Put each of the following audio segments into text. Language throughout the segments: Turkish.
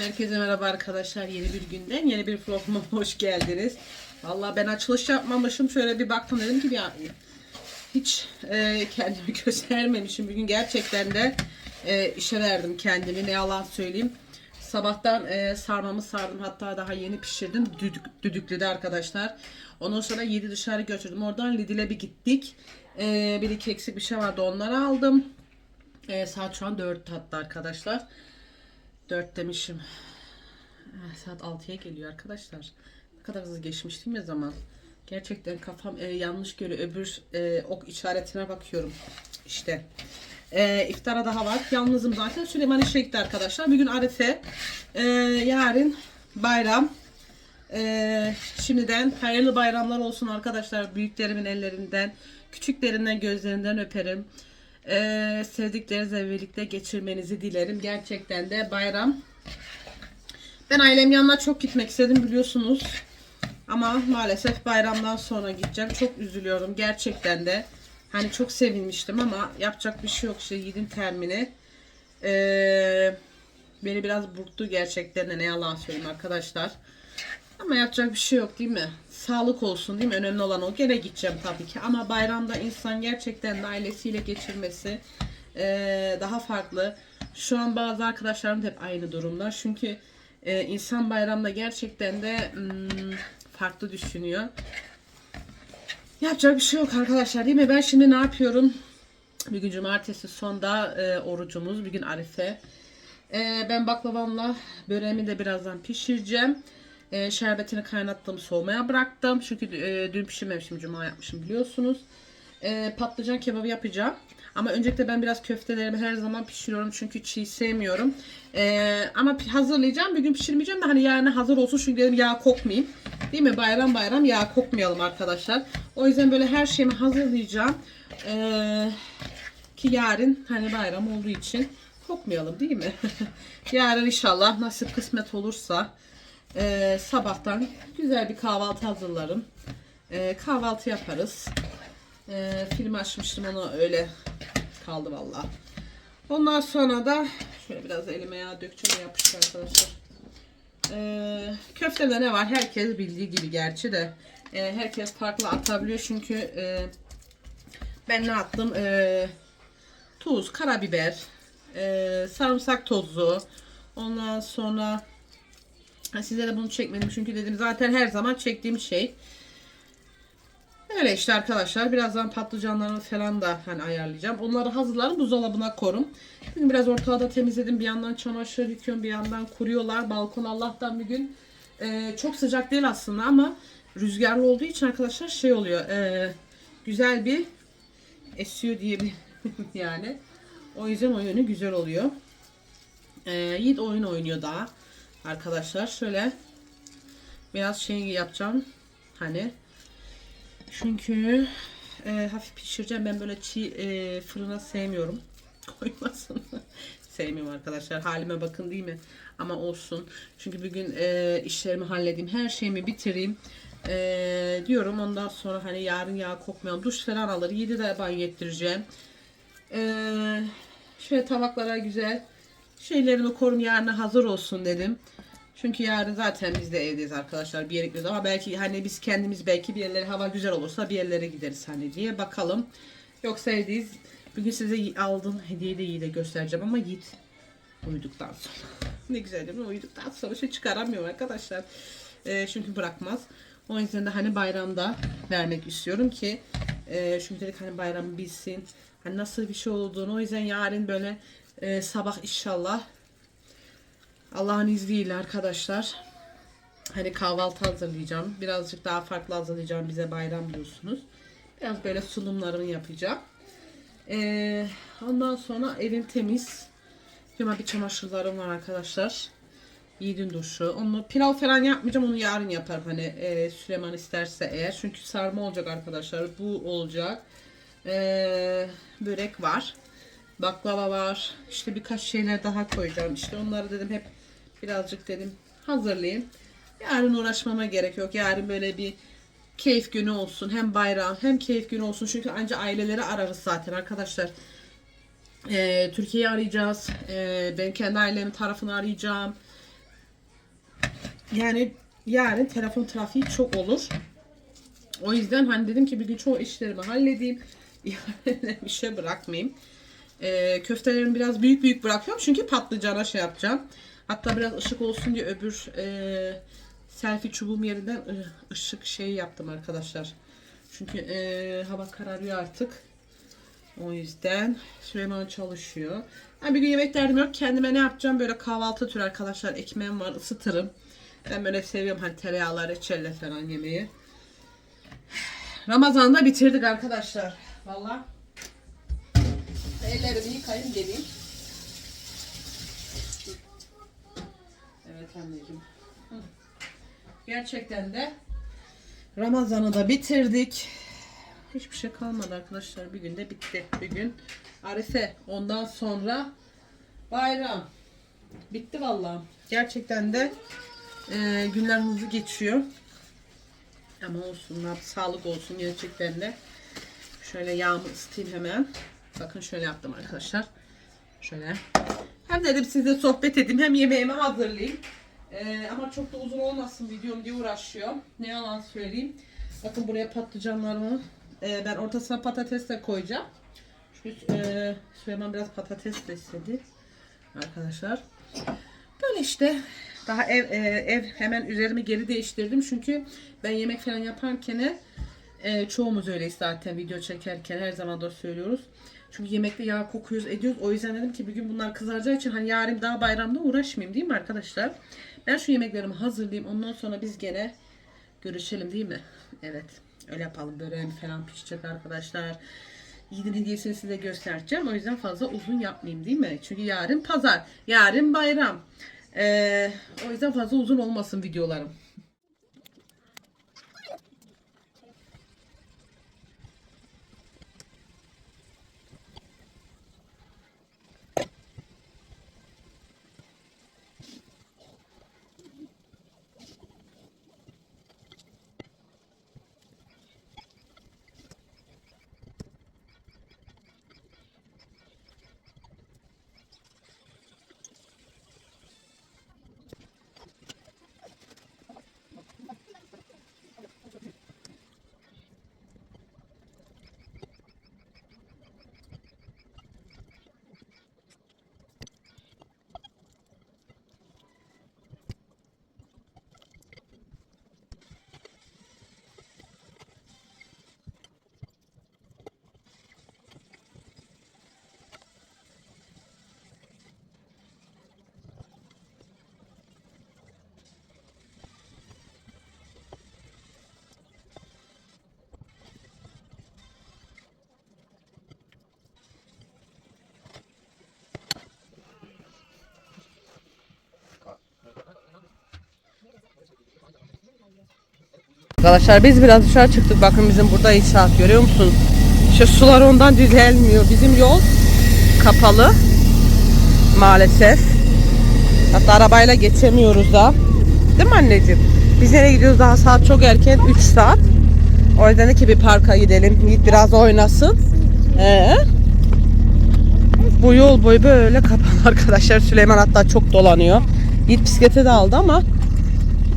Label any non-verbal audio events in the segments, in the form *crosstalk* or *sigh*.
Herkese merhaba arkadaşlar. Yeni bir günden yeni bir vloguma *laughs* hoş geldiniz. Vallahi ben açılış yapmamışım. Şöyle bir baktım dedim ki ya hiç e, kendimi *laughs* göstermemişim. Bugün gerçekten de e, işe verdim kendimi. Ne yalan söyleyeyim. Sabahtan e, sarmamı sardım. Hatta daha yeni pişirdim. Düdük, düdüklüde arkadaşlar. Ondan sonra yedi dışarı götürdüm. Oradan Lidl'e bir gittik. E, bir iki eksik bir şey vardı. Onları aldım. E, saat şu an 4 hatta arkadaşlar. 4 demişim. Ah, Saat 6'ya geliyor arkadaşlar. Ne kadar hızlı geçmiş değil mi zaman? Gerçekten kafam e, yanlış görüyor. Öbür e, ok işaretine bakıyorum. İşte. E, iftara daha var. Yalnızım zaten. Süleyman işe gitti arkadaşlar. Bugün Arife. E, yarın bayram. E, şimdiden hayırlı bayramlar olsun arkadaşlar. Büyüklerimin ellerinden, küçüklerinden gözlerinden öperim. E, sevdiklerinizle birlikte geçirmenizi dilerim. Gerçekten de bayram ben ailem yanına çok gitmek istedim biliyorsunuz. Ama maalesef bayramdan sonra gideceğim. Çok üzülüyorum gerçekten de. Hani çok sevinmiştim ama yapacak bir şey yok işte yiğidin termini. Ee, beni biraz burktu gerçekten de ne yalan söyleyeyim arkadaşlar. Ama yapacak bir şey yok değil mi? Sağlık olsun değil mi? Önemli olan o. Gene gideceğim tabii ki. Ama bayramda insan gerçekten de ailesiyle geçirmesi ee, daha farklı. Şu an bazı arkadaşlarım da hep aynı durumda. Çünkü e, insan bayramda gerçekten de hmm, farklı düşünüyor. Yapacak bir şey yok arkadaşlar değil mi? Ben şimdi ne yapıyorum? Bugün cumartesi sonda e, orucumuz. Bugün Arife. E, ben baklavamla böreğimi de birazdan pişireceğim. E, şerbetini kaynattım soğumaya bıraktım. Çünkü e, dün pişirmemişim cuma yapmışım biliyorsunuz. E, patlıcan kebabı yapacağım. Ama öncelikle ben biraz köftelerimi her zaman pişiriyorum çünkü çiğ sevmiyorum. E, ama hazırlayacağım. Bir gün pişirmeyeceğim de hani yarın hazır olsun çünkü dedim yağ kokmayayım. Değil mi? Bayram bayram yağ kokmayalım arkadaşlar. O yüzden böyle her şeyimi hazırlayacağım. E, ki yarın hani bayram olduğu için kokmayalım değil mi? *laughs* yarın inşallah nasip kısmet olursa e, sabahtan güzel bir kahvaltı hazırlarım. E, kahvaltı yaparız. E, film açmıştım onu öyle kaldı valla. Ondan sonra da şöyle biraz elime yağ dökeceğim yapıştı arkadaşlar. E, köftede ne var? Herkes bildiği gibi gerçi de. E, herkes farklı atabiliyor çünkü e, ben ne attım? E, tuz, karabiber, e, sarımsak tozu. Ondan sonra size de bunu çekmedim çünkü dedim zaten her zaman çektiğim şey. Öyle işte arkadaşlar. Birazdan patlıcanlarını falan da hani ayarlayacağım. Onları hazırlarım buzdolabına korum. Bugün biraz ortağı da temizledim. Bir yandan çamaşır yıkıyorum. Bir yandan kuruyorlar. Balkon Allah'tan bir gün e, çok sıcak değil aslında ama rüzgarlı olduğu için arkadaşlar şey oluyor. e, güzel bir esiyor diyebilirim *laughs* yani. O yüzden o yönü güzel oluyor. E, Yiğit oyun oynuyor daha. Arkadaşlar şöyle biraz şey yapacağım. Hani çünkü e, hafif pişireceğim. Ben böyle çiğ e, fırına sevmiyorum. *laughs* Koymasın. Sevmiyorum arkadaşlar. Halime bakın değil mi? Ama olsun. Çünkü bugün e, işlerimi halledeyim. Her şeyimi bitireyim. E, diyorum. Ondan sonra hani yarın yağ kokmayalım. Duş falan alır. 7'de banyo ettireceğim. E, şöyle tabaklara güzel şeylerimi korum yarına hazır olsun dedim. Çünkü yarın zaten biz de evdeyiz arkadaşlar bir yere gidiyoruz ama belki hani biz kendimiz belki bir yerlere hava güzel olursa bir yerlere gideriz hani diye bakalım. Yoksa evdeyiz. Bugün size aldığım hediyeyi de iyi de göstereceğim ama Yiğit uyuduktan sonra. *laughs* ne güzel değil mi? Uyuduktan sonra şey çıkaramıyorum arkadaşlar. Ee, çünkü bırakmaz. O yüzden de hani bayramda vermek istiyorum ki e, çünkü hani bayramı bilsin. Hani nasıl bir şey olduğunu. O yüzden yarın böyle e, sabah inşallah Allah'ın izniyle arkadaşlar hani kahvaltı hazırlayacağım. Birazcık daha farklı hazırlayacağım bize bayram diyorsunuz. Biraz böyle sunumlarımı yapacağım. Ee, ondan sonra evim temiz. Hemen bir çamaşırlarım var arkadaşlar. Yiğidin duşu. Onu pilav falan yapmayacağım. Onu yarın yaparım. Hani e, Süleyman isterse eğer. Çünkü sarma olacak arkadaşlar. Bu olacak. Ee, börek var. Baklava var. İşte birkaç şeyler daha koyacağım. İşte onları dedim hep birazcık dedim hazırlayayım. Yarın uğraşmama gerek yok. Yarın böyle bir keyif günü olsun. Hem bayram hem keyif günü olsun. Çünkü anca aileleri ararız zaten arkadaşlar. Ee, Türkiye'yi arayacağız. Ee, ben kendi ailemin tarafını arayacağım. yani yarın telefon trafiği çok olur. O yüzden hani dedim ki bir gün çoğu işlerimi halledeyim. *laughs* Yani bir şey bırakmayayım. Ee, köftelerimi biraz büyük büyük bırakıyorum çünkü patlıcana şey yapacağım. Hatta biraz ışık olsun diye öbür e, selfie çubuğum yerinden e, ışık şeyi yaptım arkadaşlar. Çünkü e, hava kararıyor artık. O yüzden Süleyman çalışıyor. Ben bir gün yemek derdim yok. Kendime ne yapacağım? Böyle kahvaltı türü arkadaşlar. Ekmeğim var ısıtırım. Ben böyle seviyorum hani tereyağlar, reçelle falan yemeği. *sighs* Ramazan'da bitirdik arkadaşlar. Valla. Ellerimi yıkayayım geleyim. Evet anneciğim. Gerçekten de Ramazan'ı da bitirdik. Hiçbir şey kalmadı arkadaşlar. Bir günde bitti. Bir gün Arife. Ondan sonra bayram. Bitti vallahi. Gerçekten de e, günler hızlı geçiyor. Ama olsun. Sağlık olsun gerçekten de. Şöyle yağımı ısıtayım hemen. Bakın şöyle yaptım arkadaşlar. Şöyle. Hem dedim size sohbet edeyim hem yemeğimi hazırlayayım. Ee, ama çok da uzun olmasın videom diye uğraşıyor. Ne yalan söyleyeyim. Bakın buraya patlıcanlarımı e, ben ortasına patates de koyacağım. Çünkü e, Süleyman biraz patates de istedi. Arkadaşlar. Böyle işte. Daha ev e, ev hemen üzerimi geri değiştirdim. Çünkü ben yemek falan yaparken e, çoğumuz öyleyiz zaten video çekerken her zaman da söylüyoruz. Çünkü yemekte yağ kokuyoruz ediyoruz. O yüzden dedim ki bir gün bunlar kızaracağı için hani yarın daha bayramda uğraşmayayım değil mi arkadaşlar? Ben şu yemeklerimi hazırlayayım. Ondan sonra biz gene görüşelim değil mi? Evet. Öyle yapalım. Böreğim falan pişecek arkadaşlar. Yiğidin hediyesini size göstereceğim. O yüzden fazla uzun yapmayayım değil mi? Çünkü yarın pazar. Yarın bayram. Ee, o yüzden fazla uzun olmasın videolarım. Arkadaşlar biz biraz dışarı çıktık. Bakın bizim burada inşaat görüyor musunuz? İşte sular ondan düzelmiyor. Bizim yol kapalı. Maalesef. Hatta arabayla geçemiyoruz da. Değil mi anneciğim? Biz nereye gidiyoruz daha saat çok erken 3 saat. O yüzden de ki bir parka gidelim. Yiğit biraz oynasın. Ee? Bu yol boyu böyle kapalı *laughs* arkadaşlar. Süleyman hatta çok dolanıyor. Yiğit bisiklete de aldı ama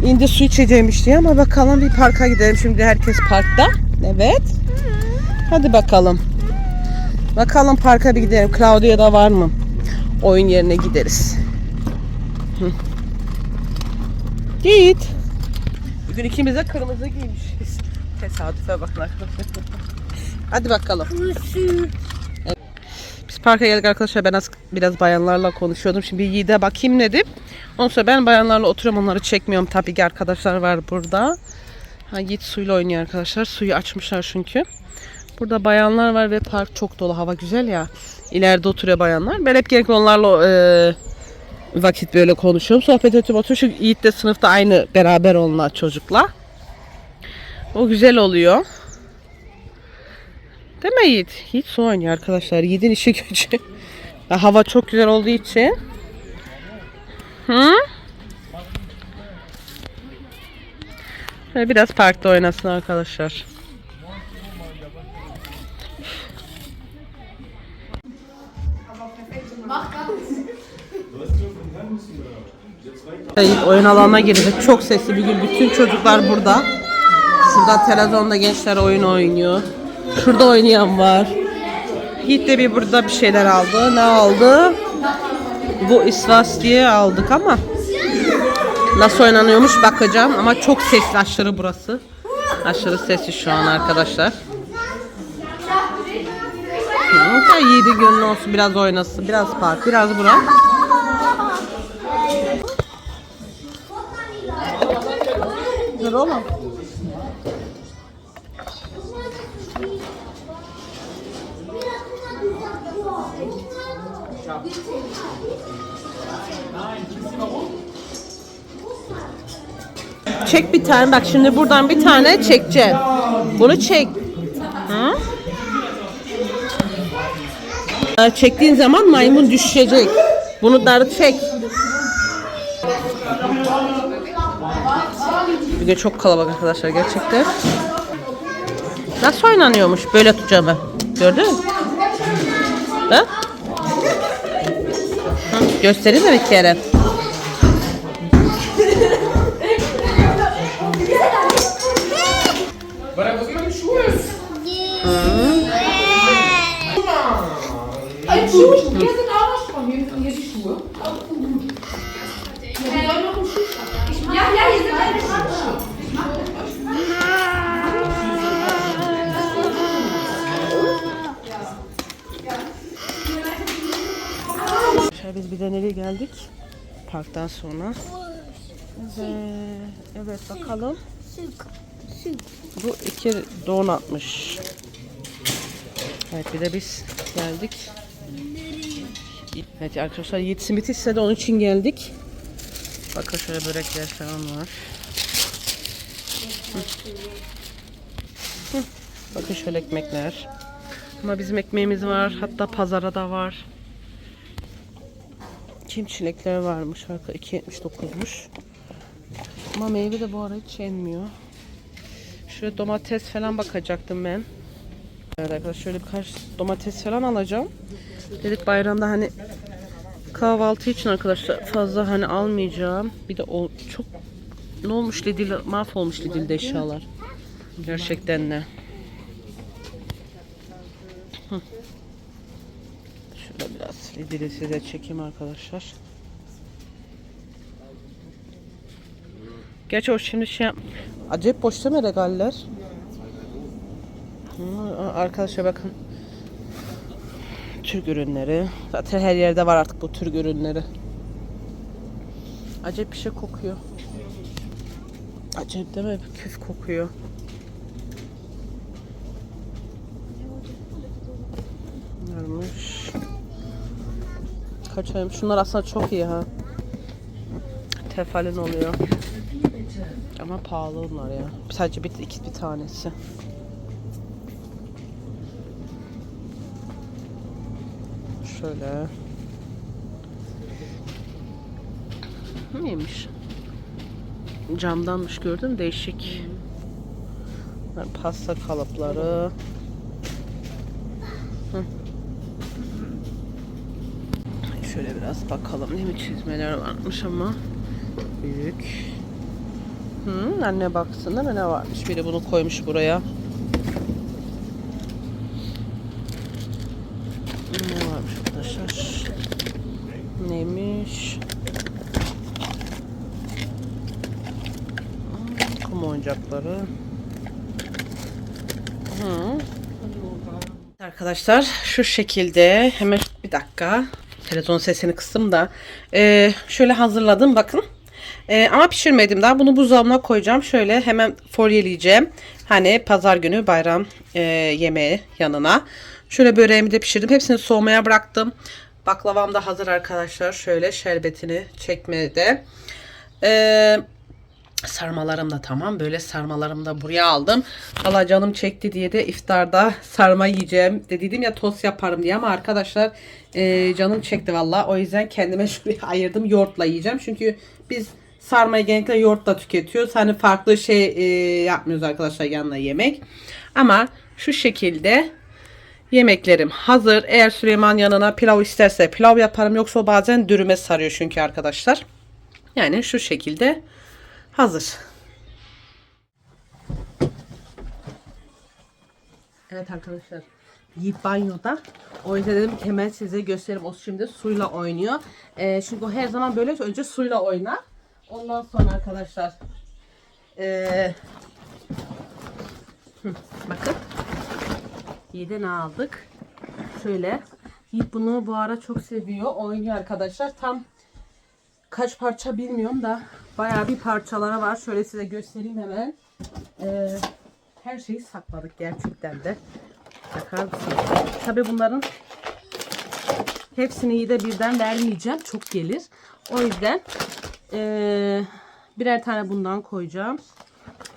İndi su içeceğimiş diye ama bakalım bir parka gidelim. Şimdi herkes parkta. Evet. Hadi bakalım. Bakalım parka bir gidelim. Claudia'da var mı? Oyun yerine gideriz. Hı. Git. Bugün ikimiz de kırmızı giymişiz. Tesadüfe bakın arkadaşlar. *laughs* Hadi bakalım. Parka geldik arkadaşlar. Ben az, biraz bayanlarla konuşuyordum. Şimdi Yiğit'e bakayım dedim. Ondan sonra ben bayanlarla oturuyorum. Onları çekmiyorum. Tabii ki arkadaşlar var burada. Ha, Yiğit suyla oynuyor arkadaşlar. Suyu açmışlar çünkü. Burada bayanlar var ve park çok dolu. Hava güzel ya. İleride oturuyor bayanlar. Ben hep gerekli onlarla e, vakit böyle konuşuyorum. Sohbet edip oturuyorum. Çünkü Yiğit de sınıfta aynı beraber onlar çocukla. O güzel oluyor. Değil mi Yiğit? Yiğit su oynuyor arkadaşlar. Yiğit'in işi gücü. Hava çok güzel olduğu için. Hı? Biraz parkta oynasın arkadaşlar. İlk oyun alanına girdik. Çok sesli bir gün. Bütün çocuklar burada. Şurada televizyonda gençler oyun oynuyor. Şurada oynayan var. Yiğit de bir burada bir şeyler aldı. Ne aldı? Bu isvas diye aldık ama nasıl oynanıyormuş bakacağım ama çok sesli aşırı burası. Aşırı sesli şu an arkadaşlar. Da Yiğit'in gönlü olsun biraz oynasın. Biraz park, biraz bura. Dur oğlum. Çek bir tane bak şimdi buradan bir tane çekeceksin. Bunu çek. Ha, Çektiğin zaman maymun düşecek. Bunu darı çek. De çok kalabalık arkadaşlar gerçekten. Nasıl oynanıyormuş? Böyle tutacağım. Gördün mü? Ha? Göstereyim mi bir kere? Aber was meine Schuhe? Ein Schuh, hier sind auch noch Schuhe. Hier sind hier die Schuhe. Ja, wir sollen noch einen Schuhschrank. Ja, ja, hier sind deine Schuhe. Şöyle biz bir de nereye geldik? Parktan sonra. Evet, evet bakalım. Bu iki don atmış. Evet bir de biz geldik. Evet arkadaşlar Yiğit simit istedi onun için geldik. Bakın şöyle börekler falan var. Hı. Hı. Bakın şöyle ekmekler. Ama bizim ekmeğimiz var. Hatta pazara da var. Kim çilekler varmış. Arka 2.79'muş. Ama meyve de bu ara hiç yenmiyor. Şöyle domates falan bakacaktım ben. Evet arkadaşlar şöyle birkaç domates falan alacağım. Dedik bayramda hani kahvaltı için arkadaşlar fazla hani almayacağım. Bir de o çok ne olmuş Lidl mahvolmuş Lidl'de eşyalar. Gerçekten. Hı. Şöyle biraz Lidl'i size çekeyim arkadaşlar. Gerçi o şimdi şey Acayip boş değil mi regaller? Arkadaşlar bakın. Türk ürünleri. Zaten her yerde var artık bu Türk ürünleri. Acayip bir şey kokuyor. Acayip değil mi? Küf kokuyor. Varmış. Kaç ayım? Şunlar aslında çok iyi ha. Tefalin oluyor. Ama pahalı onlar ya. Sadece bir, iki bir tanesi. Şöyle. Neymiş? Camdanmış gördün? Değişik. Bunlar Pasta kalıpları. Hı. Şöyle biraz bakalım. Ne mi çizmeler varmış ama. Büyük. Hı, anne baksın değil mi ne varmış? Biri bunu koymuş buraya. Ne varmış arkadaşlar? Neymiş? Hmm, Kum oyuncakları. Hı. Arkadaşlar şu şekilde hemen bir dakika televizyon sesini kıstım da Ee, şöyle hazırladım bakın Ee, ama pişirmedim daha bunu buzdolabına koyacağım şöyle hemen folyeleyeceğim hani pazar günü bayram e, yemeği yanına şöyle böreğimi de pişirdim hepsini soğumaya bıraktım baklavam da hazır arkadaşlar şöyle şerbetini çekmede Ee, Sarmalarım da tamam. Böyle sarmalarımı da buraya aldım. Valla canım çekti diye de iftarda sarma yiyeceğim. De dedim ya tost yaparım diye ama arkadaşlar e, canım çekti valla. O yüzden kendime *laughs* şuraya ayırdım. Yoğurtla yiyeceğim. Çünkü biz sarmayı genellikle yoğurtla tüketiyoruz. Hani farklı şey e, yapmıyoruz arkadaşlar yanına yemek. Ama şu şekilde Yemeklerim hazır. Eğer Süleyman yanına pilav isterse pilav yaparım. Yoksa bazen dürüme sarıyor çünkü arkadaşlar. Yani şu şekilde hazır. Evet arkadaşlar. Yiğit banyoda. O yüzden dedim hemen size göstereyim. O şimdi suyla oynuyor. Ee, çünkü o her zaman böyle önce suyla oynar. Ondan sonra arkadaşlar ee, bakın Yiğit'e ne aldık? Şöyle. Yiğit bunu bu ara çok seviyor. Oynuyor arkadaşlar. Tam kaç parça bilmiyorum da bayağı bir parçalara var. Şöyle size göstereyim hemen. Ee, her şeyi sakladık gerçekten de. Bakar mısınız? Tabii bunların hepsini iyi de birden vermeyeceğim. Çok gelir. O yüzden ee, birer tane bundan koyacağım.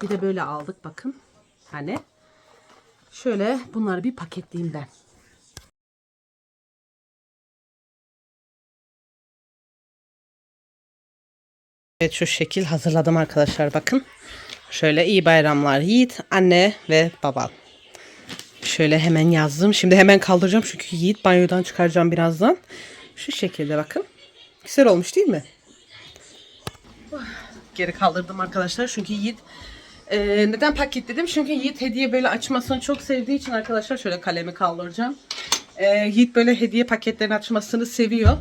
Bir de böyle aldık bakın. Hani şöyle bunları bir paketleyeyim ben. Evet şu şekil hazırladım arkadaşlar bakın. Şöyle iyi bayramlar Yiğit, anne ve babam. Şöyle hemen yazdım. Şimdi hemen kaldıracağım çünkü Yiğit banyodan çıkaracağım birazdan. Şu şekilde bakın. Güzel olmuş değil mi? Geri kaldırdım arkadaşlar çünkü Yiğit e, neden paketledim? Çünkü Yiğit hediye böyle açmasını çok sevdiği için arkadaşlar şöyle kalemi kaldıracağım. E, Yiğit böyle hediye paketlerini açmasını seviyor.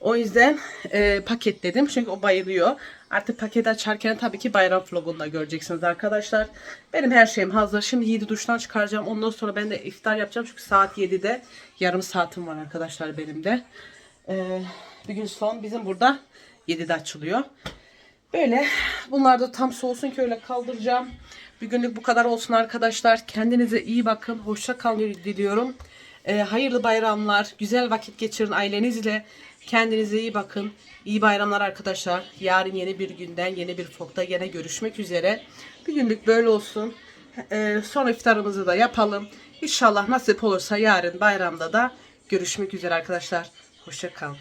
O yüzden e, paketledim çünkü o bayılıyor. Artık paket açarken tabii ki bayram vlogunda göreceksiniz arkadaşlar. Benim her şeyim hazır. Şimdi 7 duştan çıkaracağım. Ondan sonra ben de iftar yapacağım. Çünkü saat 7'de yarım saatim var arkadaşlar benim de. E, bir gün son bizim burada 7'de açılıyor. Böyle bunlar da tam soğusun ki öyle kaldıracağım. Bir günlük bu kadar olsun arkadaşlar. Kendinize iyi bakın. Hoşça kalın diliyorum. Ee, hayırlı bayramlar. Güzel vakit geçirin ailenizle. Kendinize iyi bakın. İyi bayramlar arkadaşlar. Yarın yeni bir günden yeni bir vlogda yine görüşmek üzere. Bir günlük böyle olsun. Ee, son iftarımızı da yapalım. İnşallah nasip olursa yarın bayramda da görüşmek üzere arkadaşlar. Hoşça kalın.